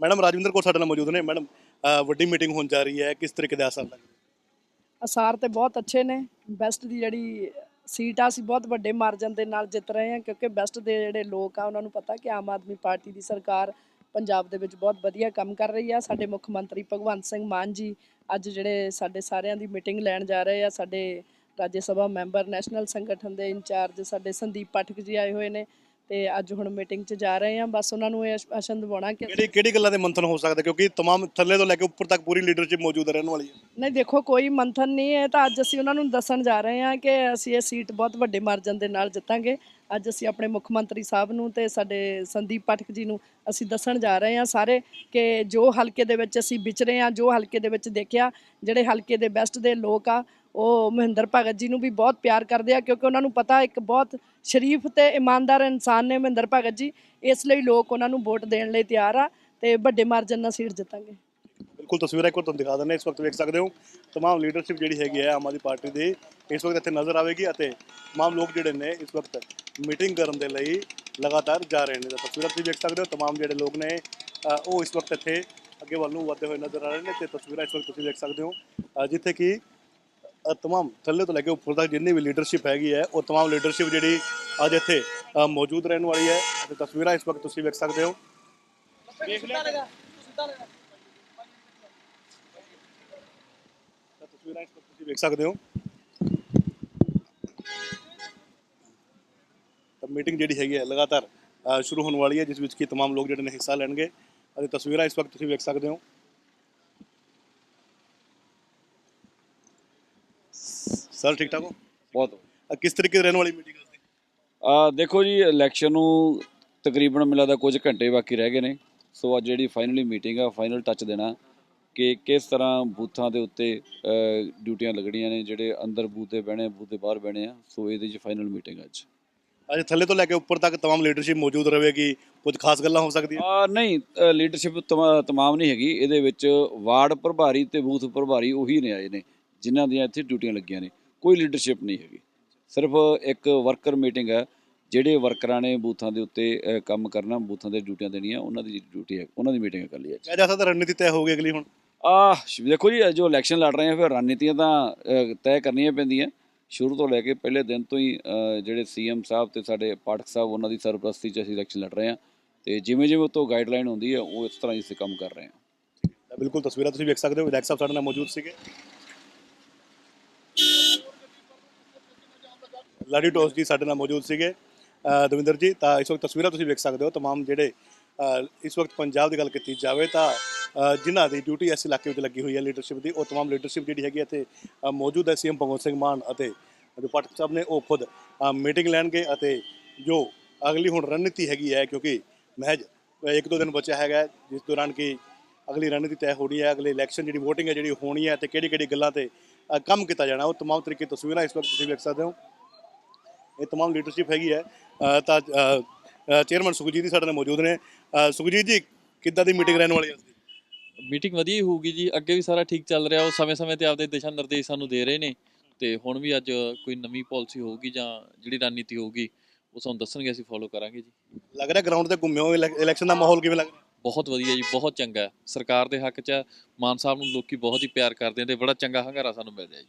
Madam, Rajwinder Kaur ਸਾਡੇ ਨਾਲ ਮੌਜੂਦ ਨੇ। ਮੈਡਮ ਵੱਡੀ ਮੀਟਿੰਗ ਹੋਣ ਜਾ ਰਹੀ ਹੈ। ਕਿਸ ਤਰੀਕੇ ਦੇ ਆਸਾਨ ਲੱਗ ਅਸਾਰ ਤੇ ਬਹੁਤ ਅੱਛੇ ਨੇ। ਬੈਸਟ ਦੀ ਜਿਹੜੀ ਸੀਟ ਆ, ਅਸੀਂ ਬਹੁਤ ਵੱਡੇ ਮਾਰਜਨ ਦੇ ਨਾਲ ਜਿੱਤ ਰਹੇ ਹਾਂ, ਕਿਉਂਕਿ ਬੈਸਟ ਦੇ ਜਿਹੜੇ ਲੋਕ ਆ, ਉਹਨਾਂ ਨੂੰ ਪਤਾ ਕਿ ਆਮ ਆਦਮੀ ਪਾਰਟੀ ਦੀ ਸਰਕਾਰ ਪੰਜਾਬ ਦੇ ਵਿੱਚ ਬਹੁਤ ਵਧੀਆ ਕੰਮ ਕਰ ਰਹੀ ਆ। ਸਾਡੇ ਮੁੱਖ ਮੰਤਰੀ ਭਗਵੰਤ ਸਿੰਘ ਮਾਨ ਜੀ ਅੱਜ ਜਿਹੜੇ ਸਾਡੇ ਸਾਰਿਆਂ ਦੀ ਮੀਟਿੰਗ ਲੈਣ ਜਾ ਰਹੇ ਆ। ਸਾਡੇ ਰਾਜ ਸਭਾ ਮੈਂਬਰ, ਨੈਸ਼ਨਲ ਸੰਗਠਨ ਦੇ ਇੰਚਾਰਜ, ਸਾਡੇ ਸੰਦੀਪ ਪਾਠਕ ਜੀ ਆਏ ਹੋਏ ਨੇ। ਤੇ ਅੱਜ ਹੁਣ ਮੀਟਿੰਗ 'ਚ ਜਾ ਰਹੇ ਆ ਬਸ ਉਹਨਾਂ ਨੂੰ ਇਹ ਆਸ਼ਨ ਦਿਵਾਉਣਾ ਕਿ ਕਿਹੜੀ ਕਿਹੜੀ ਗੱਲਾਂ ਦੇ ਮੰਥਨ ਹੋ ਸਕਦਾ ਕਿਉਂਕਿ तमाम ਥੱਲੇ ਤੋਂ ਲੈ ਕੇ ਉੱਪਰ ਤੱਕ ਪੂਰੀ ਲੀਡਰਸ਼ਿਪ ਮੌਜੂਦ ਰਹਿਣ ਵਾਲੀ ਹੈ ਨਹੀਂ ਦੇਖੋ ਕੋਈ ਮੰਥਨ ਨਹੀਂ ਹੈ ਤਾਂ ਅੱਜ ਅਸੀਂ ਉਹਨਾਂ ਨੂੰ ਦੱਸਣ ਜਾ ਰਹੇ ਹਾਂ ਕਿ ਅਸੀਂ ਇਹ ਸੀਟ ਬਹੁਤ ਵੱਡੇ ਮਾਰਜਨ ਦੇ ਨਾਲ ਜਿੱਤਾਂਗੇ ਅੱਜ ਅਸੀਂ ਆਪਣੇ ਮੁੱਖ ਮੰਤਰੀ ਸਾਹਿਬ ਨੂੰ ਤੇ ਸਾਡੇ ਸੰਦੀਪ ਪਾਠਕ ਜੀ ਨੂੰ ਅਸੀਂ ਦੱਸਣ ਜਾ ਰਹੇ ਹਾਂ ਸਾਰੇ ਕਿ ਜੋ ਹਲਕੇ ਦੇ ਵਿੱਚ ਅਸੀਂ ਵਿਚਰੇ ਹਾਂ ਜੋ ਹਲਕੇ ਦੇ ਵਿੱਚ ਦੇਖਿਆ ਜਿਹੜੇ ਹਲਕੇ ਦੇ ਬੈਸਟ ਦੇ ਲੋਕ ਆ ਉਹ ਮਹਿੰਦਰ ਭਗਤ ਜੀ ਨੂੰ ਵੀ ਬਹੁਤ ਪਿਆਰ ਕਰਦੇ ਆ ਕਿਉਂਕਿ ਉਹਨਾਂ ਨੂੰ ਪਤਾ ਇੱਕ ਬਹੁਤ ਸ਼ਰੀਫ ਤੇ ਇਮਾਨਦਾਰ ਇਨਸਾਨ ਨੇ ਮਹਿੰਦਰ ਭਗਤ ਜੀ ਇਸ ਲਈ ਲੋਕ ਉਹਨਾਂ ਨੂੰ ਵੋਟ ਦੇਣ ਲਈ ਤਿਆਰ ਆ ਤੇ ਵੱਡੇ ਮਾਰਜਨ ਨਾਲ ਸੀਟ ਜਿੱਤਾਂਗੇ ਬਿਲਕੁਲ ਤਸਵੀਰਾਂ ਇੱਕ ਵਾਰ ਤੁਹਾਨੂੰ ਦਿਖਾ ਦਿੰਦੇ ਹਾਂ। ਇਸ ਵਕਤ ਵੇਖ ਸਕਦੇ ਹੋ तमाम ਲੀਡਰਸ਼ਿਪ ਜਿਹੜੀ ਹੈਗੀ ਹੈ ਆਮ ਆਦਮੀ ਪਾਰਟੀ ਦੀ ਇਸ ਵਕਤ ਇੱਥੇ ਨਜ਼ਰ ਆਵੇਗੀ ਅਤੇ तमाम ਲੋਕ ਜਿਹੜੇ ਨੇ ਇਸ ਵਕਤ ਮੀਟਿੰਗ ਕਰਨ ਦੇ ਲਈ ਲਗਾਤਾਰ ਜਾ ਰਹੇ ਨੇ ਤਾਂ ਤਸਵੀਰਾਂ ਤੁਸੀਂ ਵੇਖ ਸਕਦੇ ਹੋ तमाम ਜਿਹੜੇ ਲੋਕ ਨੇ ਅ, ਉਹ ਇਸ ਵਕਤ ਇੱਥੇ ਅੱਗੇ ਵੱਲ ਨੂੰ ਵਧਦੇ ਹੋਏ ਨਜ਼ਰ ਆ ਰਹੇ ਨੇ ਤੇ ਤਸਵੀਰਾਂ ਇਸ ਵਕਤ ਤੁਸੀਂ ਵੇਖ ਸਕਦੇ ਹੋ ਅ, ਜਿੱਥੇ ਕਿ ਅ, तमाम ਥੱਲੇ ਤੋਂ ਲੈ ਕੇ ਉੱਪਰ ਤੱਕ ਜਿੰਨੀ ਵੀ ਲੀਡਰਸ਼ਿਪ ਹੈਗੀ ਹੈ ਉਹ तमाम ਲੀਡਰਸ਼ਿਪ ਜਿਹੜੀ ਅੱਜ ਇੱਥੇ ਅ, ਮੌਜੂਦ ਰਹਿਣ ਵਾਲੀ ਹੈ ਤੇ ਤਸਵੀਰਾਂ ਇਸ ਵਕਤ ਤੁਸੀਂ ਵੇਖ ਸਕਦੇ ਹੋ ਤਾਂ ਤਸਵੀਰਾਂ ਇਸ ਵਕਤ ਤੁਸੀਂ ਵੇਖ ਸਕਦੇ ਹੋ ਤਾਂ ਮੀਟਿੰਗ ਜਿਹੜੀ ਹੈਗੀ ਹੈ ਲਗਾਤਾਰ ਅ, ਸ਼ੁਰੂ ਹੋਣ ਵਾਲੀ ਹੈ ਜਿਸ ਵਿੱਚ ਕਿ तमाम ਲੋਕ ਜਿਹੜੇ ਨੇ ਹਿੱਸਾ ਲੈਣਗੇ ਅਤੇ ਤਸਵੀਰਾਂ ਇਸ ਵਕਤ ਤੁਸੀਂ ਵੇਖ ਸਕਦੇ ਹੋ ਸਰ ਠੀਕ ਠਾਕ ਹੋ ਬਹੁਤ ਅ, ਕਿਸ ਤਰੀਕੇ ਦੀ ਰਹਿਣ ਵਾਲੀ ਮੀਟਿੰਗ ਹੈ ਆ ਦੇਖੋ ਜੀ ਇਲੈਕਸ਼ਨ ਨੂੰ ਤਕਰੀਬਨ ਮਿਲਾ ਦਾ ਕੁਝ ਘੰਟੇ ਬਾਕੀ ਰਹਿ ਗਏ ਨੇ ਸੋ ਅੱਜ ਜਿਹੜੀ ਫਾਈਨਲੀ ਮੀਟਿੰਗ ਆ ਫਾਈਨਲ ਟੱਚ ਦੇਣਾ ਕਿ ਕਿਸ ਤਰ੍ਹਾਂ ਬੂਥਾਂ ਦੇ ਉੱਤੇ ਅ, ਡਿਊਟੀਆਂ ਲੱਗਣੀਆਂ ਨੇ ਜਿਹੜੇ ਅੰਦਰ ਬੂਥ ਦੇ ਬਹਿਣੇ ਬੂਥ ਦੇ ਬਾਹਰ ਬਹਿਣੇ ਆ ਸੋ ਇਹਦੇ 'ਚ ਫਾਈਨਲ ਮੀਟਿੰਗ ਅੱਜ ਅੱਜ ਥੱਲੇ ਤੋਂ ਲੈ ਕੇ ਉੱਪਰ ਤੱਕ तमाम ਲੀਡਰਸ਼ਿਪ ਮੌਜੂਦ ਰਹੇਗੀ ਕੁਝ ਖਾਸ ਗੱਲਾਂ ਹੋ ਸਕਦੀਆਂ ਆ ਨਹੀਂ ਲੀਡਰਸ਼ਿਪ ਤਮਾਮ ਨਹੀਂ ਹੈਗੀ ਇਹਦੇ ਵਿੱਚ ਵਾਰਡ ਪ੍ਰਭਾਰੀ ਤੇ ਬੂਥ ਪ੍ਰਭਾਰੀ ਉਹੀ ਨੇ ਆਏ ਨੇ ਜਿਨ੍ਹਾਂ ਦੀਆਂ ਇੱਥੇ ਡਿਊਟੀਆਂ ਲੱਗੀਆਂ ਨੇ ਕੋਈ ਲੀਡਰਸ਼ਿਪ ਨਹੀਂ ਹੈਗੀ। ਸਿਰਫ ਇੱਕ ਵਰਕਰ ਮੀਟਿੰਗ ਹੈ ਜਿਹੜੇ ਵਰਕਰਾਂ ਨੇ ਬੂਥਾਂ ਦੇ ਉੱਤੇ ਕੰਮ ਕਰਨਾ ਬੂਥਾਂ ਦੇ ਡਿਊਟੀਆਂ ਦੇਣੀਆਂ ਉਹਨਾਂ ਦੀ ਡਿਊਟੀ ਹੈ ਉਹਨਾਂ ਦੀ ਮੀਟਿੰਗ ਕਰ ਲਈ ਅੱਜ। ਕਿਹਾ ਜਾ ਸਕਦਾ ਰਣਨੀਤੀ ਤੈਅ ਹੋਊਗੀ ਅਗਲੀ ਹੁਣ। ਆ ਦੇਖੋ ਜੀ ਜੋ ਇਲੈਕਸ਼ਨ ਲੜ ਰਹੇ ਆ ਫਿਰ ਰਣਨੀਤੀਆਂ ਤਾਂ ਤੈਅ ਕਰਨੀਆਂ ਪੈਂਦੀਆਂ। ਸ਼ੁਰੂ ਤੋਂ ਲੈ ਕੇ ਪਹਿਲੇ ਦਿਨ ਤੋਂ ਹੀ ਜਿਹੜੇ ਸੀਐਮ ਸਾਹਿਬ ਤੇ ਸਾਡੇ ਪਾਠਕ ਸਾਹਿਬ ਉਹਨਾਂ ਦੀ ਸਰਪ੍ਰਸਤੀ 'ਚ ਅਸੀਂ ਇਲੈਕਸ਼ਨ ਲੜ ਰਹੇ ਆ ਤੇ ਜਿਵੇਂ ਜਿਵੇਂ ਉਤੋਂ ਗਾਈਡਲਾਈਨ ਹੁੰਦੀ ਹੈ ਉਹ ਇਸ ਤਰ੍ਹਾਂ ਹੀ ਅਸੀਂ ਕੰਮ ਕਰ ਰਹੇ ਹਾਂ। ਤਾਂ ਬਿਲਕੁਲ ਤਸਵੀਰਾਂ ਤੁਸੀਂ ਵੇਖ ਸਕਦੇ ਹੋ। ਵਿਧਾਇਕ ਸਾਹਿਬ ਸਾਡੇ ਨਾਲ ਮੌਜੂਦ ਸੀਗੇ। ਲਾਡੀ ਟੋਸ ਜੀ ਸਾਡੇ ਨਾਲ ਮੌਜੂਦ ਸੀਗੇ ਅ, ਦਵਿੰਦਰ ਜੀ ਤਾਂ ਇਸ ਵਕਤ ਤਸਵੀਰਾਂ ਤੁਸੀਂ ਵੇਖ ਸਕਦੇ ਹੋ तमाम ਜਿਹੜੇ ਅ, ਇਸ ਵਕਤ ਪੰਜਾਬ ਦੀ ਗੱਲ ਕੀਤੀ ਜਾਵੇ ਤਾਂ ਅ, ਜਿਨ੍ਹਾਂ ਦੀ ਡਿਊਟੀ ਇਸ ਇਲਾਕੇ ਵਿੱਚ ਲੱਗੀ ਹੋਈ ਹੈ ਲੀਡਰਸ਼ਿਪ ਦੀ ਉਹ तमाम ਲੀਡਰਸ਼ਿਪ ਜਿਹੜੀ ਹੈਗੀ ਇੱਥੇ ਅ, ਮੌਜੂਦ ਹੈ ਸੀਐਮ ਭਗਵੰਤ ਸਿੰਘ ਮਾਨ ਅਤੇ ਜੋ ਪਾਠਕ ਸਾਹਿਬ ਨੇ ਉਹ ਖੁਦ ਮੀਟਿੰਗ ਲੈਣਗੇ ਅਤੇ ਜੋ ਅਗਲੀ ਹੁਣ ਰਣਨੀਤੀ ਹੈਗੀ ਹੈ ਕਿਉਂਕਿ ਮਹਿਜ ਇੱਕ ਦੋ ਦਿਨ ਬਚਿਆ ਹੈਗਾ ਜਿਸ ਦੌਰਾਨ ਕਿ ਅਗਲੀ ਰਣਨੀਤੀ ਤੈਅ ਹੋਣੀ ਹੈ ਅਗਲੇ ਇਲੈਕਸ਼ਨ ਜਿਹੜੀ VOTING ਹੈ ਜਿਹੜੀ ਹੋਣੀ ਹੈ ਤੇ ਕਿਹੜੀ ਕਿਹੜੀ ਗੱਲਾਂ ਤੇ ਅ, ਕੰਮ ਕੀਤਾ ਜਾਣਾ ਉਹ तमाम ਤਰੀਕੇ ਦੀ ਤਸਵੀਰਾਂ ਇਸ ਵਕਤ ਤੁਸੀਂ ਵੇਖ ਸਕਦੇ ਹੋ ਇਹ तमाम ਲੀਡਰਸ਼ਿਪ ਹੈਗੀ ਹੈ ਅ, ਤਾਂ ਚੇਅਰਮੈਨ ਸੁਖਜੀਤ ਜੀ ਸਾਡੇ ਨਾਲ ਮੌਜੂਦ ਨੇ ਅ, ਸੁਖਜੀਤ ਜੀ ਕਿੱਦਾਂ ਦੀ ਮੀਟਿੰਗ ਰਹਿਣ ਵਾਲੀ ਹੈ ਅੱਜ ਦੀ ਮੀਟਿੰਗ ਵਧੀਆ ਹੀ ਹੋਊਗੀ ਜੀ ਅੱਗੇ ਵੀ ਸਾਰਾ ਠੀਕ ਚੱਲ ਰਿਹਾ ਉਹ ਸਮੇਂ-ਸਮੇਂ ਤੇ ਆਪਦੇ ਦਿਸ਼ਾ ਨਿਰਦੇਸ਼ ਸਾਨੂੰ ਦੇ ਰਹੇ ਨੇ ਤੇ ਹੁਣ ਵੀ ਅੱਜ ਕੋਈ ਨਵੀਂ ਪਾਲਿਸੀ ਹੋਊਗੀ ਜਾਂ ਜਿਹੜੀ ਰਣਨੀਤੀ ਹੋਊਗੀ ਉਹ ਸਾਨੂੰ ਦੱਸਣਗੇ ਅਸੀਂ ਫੋਲੋ ਕਰਾਂਗੇ ਜੀ ਲੱਗ ਰਿਹਾ ਗਰਾਊਂਡ ਤੇ ਘੁੰਮੇ ਹੋ ਇਲੈਕਸ਼ਨ ਦਾ ਮਾਹੌਲ ਕਿਵੇਂ ਲੱਗ ਰਿਹਾ ਬਹੁਤ ਵਧੀਆ ਜੀ ਬਹੁਤ ਚੰਗਾ ਹੈ। ਸਰਕਾਰ ਦੇ ਹੱਕ 'ਚ ਹੈ। ਮਾਨ ਸਾਹਿਬ ਨੂੰ ਲੋਕੀ ਬਹੁਤ ਹੀ ਪਿਆਰ ਕਰਦੇ ਨੇ ਤੇ ਬੜਾ ਚੰਗਾ ਹੰਗਾਰਾ ਸਾਨੂੰ ਮਿਲ ਰਿਹਾ ਜੀ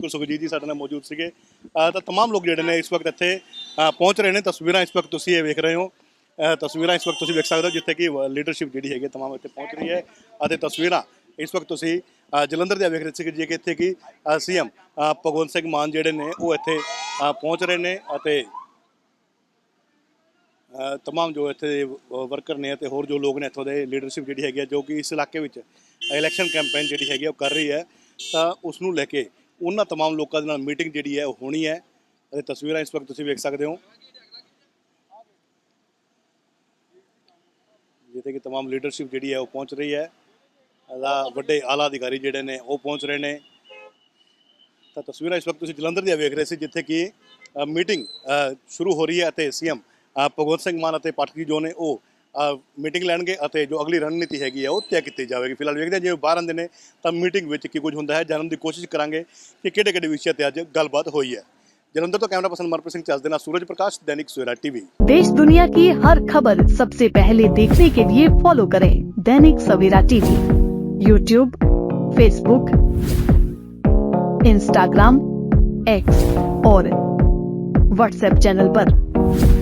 ਬਿਲਕੁਲ ਸੁਖਜੀਤ ਜੀ ਸਾਡੇ ਨਾਲ ਮੌਜੂਦ ਸੀਗੇ ਅ, ਤਾਂ तमाम ਲੋਕ ਜਿਹੜੇ ਨੇ ਇਸ ਵਕਤ ਇੱਥੇ ਅ, ਪਹੁੰਚ ਰਹੇ ਨੇ ਤਸਵੀਰਾਂ ਇਸ ਵਕਤ ਤੁਸੀਂ ਇਹ ਵੇਖ ਰਹੇ ਹੋ ਅ, ਤਸਵੀਰਾਂ ਇਸ ਵਕਤ ਤੁਸੀਂ ਵੇਖ ਸਕਦੇ ਹੋ ਜਿੱਥੇ ਕਿ ਲੀਡਰਸ਼ਿਪ ਜਿਹੜੀ ਹੈਗੀ ਹੈ तमाम ਇੱਥੇ ਪਹੁੰਚ ਰਹੀ ਹੈ ਅਤੇ ਤਸਵੀਰਾਂ ਇਸ ਵਕਤ ਤੁਸੀਂ ਅ, ਜਲੰਧਰ ਦੇ ਵੇਖ ਰਹੇ ਸੀ ਜੇ ਕਿ ਇੱਥੇ ਕਿ ਸੀਐਮ ਭਗਵੰਤ ਸਿੰਘ ਮਾਨ ਜਿਹੜੇ ਨੇ ਉਹ ਇੱਥੇ ਅ, ਪਹੁੰਚ ਰਹੇ ਨੇ ਅਤੇ ਅ, तमाम ਜੋ ਇੱਥੇ ਵਰਕਰ ਨੇ ਅਤੇ ਹੋਰ ਜੋ ਲੋਕ ਨੇ ਇੱਥੋਂ ਦੇ ਲੀਡਰਸ਼ਿਪ ਜਿਹੜੀ ਹੈਗੀ ਹੈ ਜੋ ਕਿ ਇਸ ਇਲਾਕੇ ਵਿੱਚ ਇਲੈਕਸ਼ਨ ਕੈਂਪੇਨ ਜਿਹੜੀ ਹੈਗੀ ਹੈ ਉਹ ਕਰ ਰਹੀ ਹੈ ਤਾਂ ਉਸ ਨੂੰ ਲੈ ਕੇ ਉਹਨਾਂ तमाम ਲੋਕਾਂ ਦੇ ਨਾਲ ਮੀਟਿੰਗ ਜਿਹੜੀ ਹੈ ਉਹ ਹੋਣੀ ਹੈ ਅਤੇ ਤਸਵੀਰਾਂ ਇਸ ਵਕਤ ਤੁਸੀਂ ਵੇਖ ਸਕਦੇ ਹੋ ਜਿੱਥੇ ਕਿ तमाम ਲੀਡਰਸ਼ਿਪ ਜਿਹੜੀ ਹੈ ਉਹ ਪਹੁੰਚ ਰਹੀ ਹੈ ਦਾ ਵੱਡੇ ਆਲਾ ਅਧਿਕਾਰੀ ਜਿਹੜੇ ਨੇ ਉਹ ਪਹੁੰਚ ਰਹੇ ਨੇ ਤਾਂ ਤਸਵੀਰਾਂ ਇਸ ਵਕਤ ਤੁਸੀਂ ਜਲੰਧਰ ਦੀਆਂ ਵੇਖ ਰਹੇ ਸੀ ਜਿੱਥੇ ਕਿ ਮੀਟਿੰਗ ਸ਼ੁਰੂ ਹੋ ਰਹੀ ਹੈ ਅਤੇ ਸੀਐਮ ਭਗਵੰਤ ਸਿੰਘ ਮਾਨ ਅਤੇ ਪਾਠਕ ਜੀ ਜੋ ਨੇ ਉਹ मीटिंग लैन ਅਤੇ ਜੋ ਅਗਲੀ ਰਣਨੀਤੀ ਹੈਗੀ ਆ, ਉਹ ਤੈਅ ਕੀਤੀ ਜਾਵੇਗੀ। ਫਿਲਹਾਲ ਵੇਖਦੇ ਹਾਂ ਜਿਵੇਂ 12 ਆਉਂਦੇ ਨੇ, ਤਾਂ ਮੀਟਿੰਗ ਵਿੱਚ ਕੀ ਕੁਝ ਹੁੰਦਾ ਹੈ, ਜਾਣਨ ਦੀ ਕੋਸ਼ਿਸ਼ ਕਰਾਂਗੇ ਕਿ ਕਿਹੜੇ ਕਿਹੜੇ ਵਿਸ਼ਿਆਂ ਤੇ ਅੱਜ ਗੱਲਬਾਤ जलंधर तो कैमरा पर्सन मनप्रीत सिंह चल देना सूरज प्रकाश दैनिक सवेरा टीवी देश दुनिया की हर खबर सबसे पहले देखने के लिए फॉलो करें Dainik Savera TV YouTube Facebook Instagram X और व्हाट्सएप चैनल आरोप